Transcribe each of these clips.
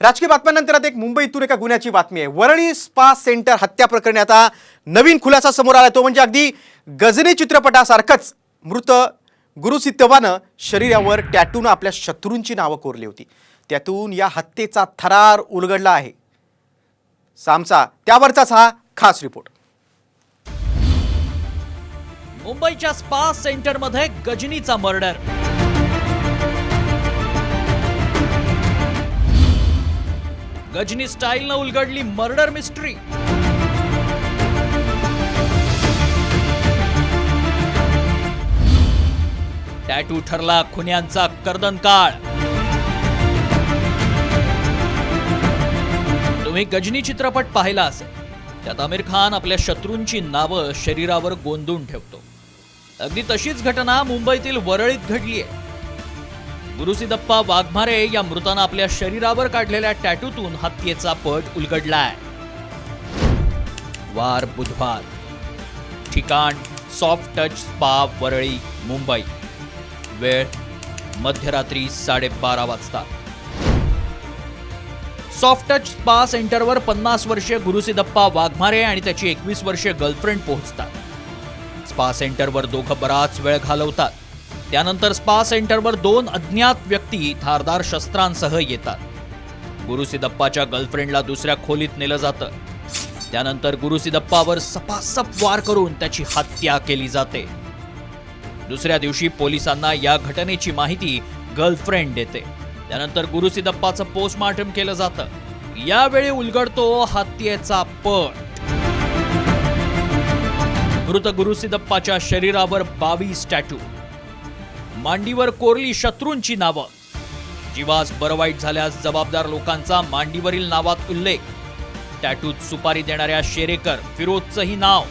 राजकीय बातम्यानंतर आता एक मुंबईतून एका गुन्ह्याची बातमी आहे. वरळी स्पा सेंटर हत्या प्रकरणी आता नवीन खुलासा समोर आला तो म्हणजे अगदी गजनी चित्रपटासारखंच मृत गुरुसिद्धवानं शरीरावर टॅटून आपल्या शत्रूंची नावं कोरली होती. त्यातून या हत्येचा थरार उलगडला आहे. सामचा त्यावरचाच हा खास रिपोर्ट. मुंबईच्या स्पा सेंटरमध्ये गजनीचा मर्डर. गजनी स्टाईलनं उलगडली मर्डर मिस्ट्री. टॅटू ठरला खुन्यांचा कर्दनकाळ तुम्ही गजनी चित्रपट पाहिला असेल. त्यात आमिर खान आपल्या शत्रूंची नावं शरीरावर गोंदून ठेवतो. अगदी तशीच घटना मुंबईतील वरळीत घडली आहे गुरुसिदप्पा वाघमारे या मृतानं आपल्या शरीरावर काढलेल्या टॅटूतून हत्येचा पट उलगडलाय. वार बुधवार. ठिकाण soft touch spa Worli Mumbai. वेळ मध्यरात्री साडेबारा वाजता. सॉफ्ट टच स्पा सेंटरवर पन्नास वर्षीय गुरुसिदप्पा वाघमारे आणि त्याची एकवीस वर्षीय गर्लफ्रेंड पोहोचतात. स्पा सेंटरवर दोघं बराच वेळ घालवतात. त्यानंतर स्पा सेंटरवर दोन अज्ञात व्यक्ती धारदार शस्त्रांसह येतात. गुरुसिदप्पाच्या गर्लफ्रेंडला दुसऱ्या खोलीत नेलं जातं. त्यानंतर गुरुसिदप्पावर सपासप वार करून त्याची हत्या केली जाते. दुसऱ्या दिवशी पोलिसांना या घटनेची माहिती गर्लफ्रेंड देते. त्यानंतर गुरुसिदप्पाचं पोस्टमार्टम केलं जातं. यावेळी उलगडतो हत्येचा पट. मृत गुरुसिदप्पाच्या शरीरावर बावीस टॅटू. मांडीवर कोरली शत्रूंची नावं. जीवास बरं वाईट झाल्यास जबाबदार लोकांचा मांडीवरील नावात उल्लेख. टॅटूत सुपारी देणाऱ्या शेरेकर फिरोजचंही नाव.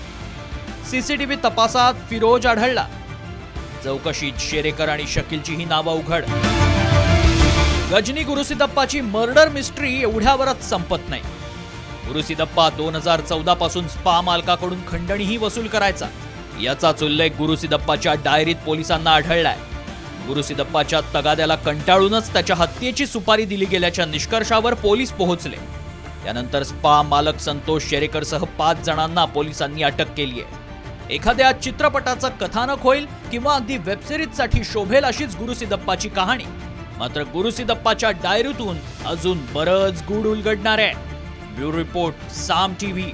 सीसीटीव्ही तपासात फिरोज आढळला. चौकशीत शेरेकर आणि शकीलचीही नावं उघड. गजनी गुरुसिदप्पाची मर्डर मिस्ट्री एवढ्यावरच संपत नाही. गुरुसिदप्पा दोन हजार चौदा पासून स्पा मालकाकडून खंडणीही वसूल करायचा. याचाच उल्लेख गुरुसिदप्पाच्या डायरीत पोलिसांना आढळलाय. गुरुसिदप्पाच्या तगाद्याला कंटाळूनच त्याच्या हत्येची सुपारी दिली गेल्याच्या निष्कर्षावर पोलीस पोहोचले. त्यानंतर स्पा मालक संतोष शेरेकरसह पाच जणांना पोलिसांनी अटक केली आहे. एखाद्या चित्रपटाचं कथानक होईल किंवा अगदी वेबसिरीजसाठी शोभेल अशीच गुरुसिदप्पाची कहाणी. मात्र गुरुसिदप्पाच्या डायरीतून अजून बरंच गूढ उलगडणार आहे. Bureau report Saam TV.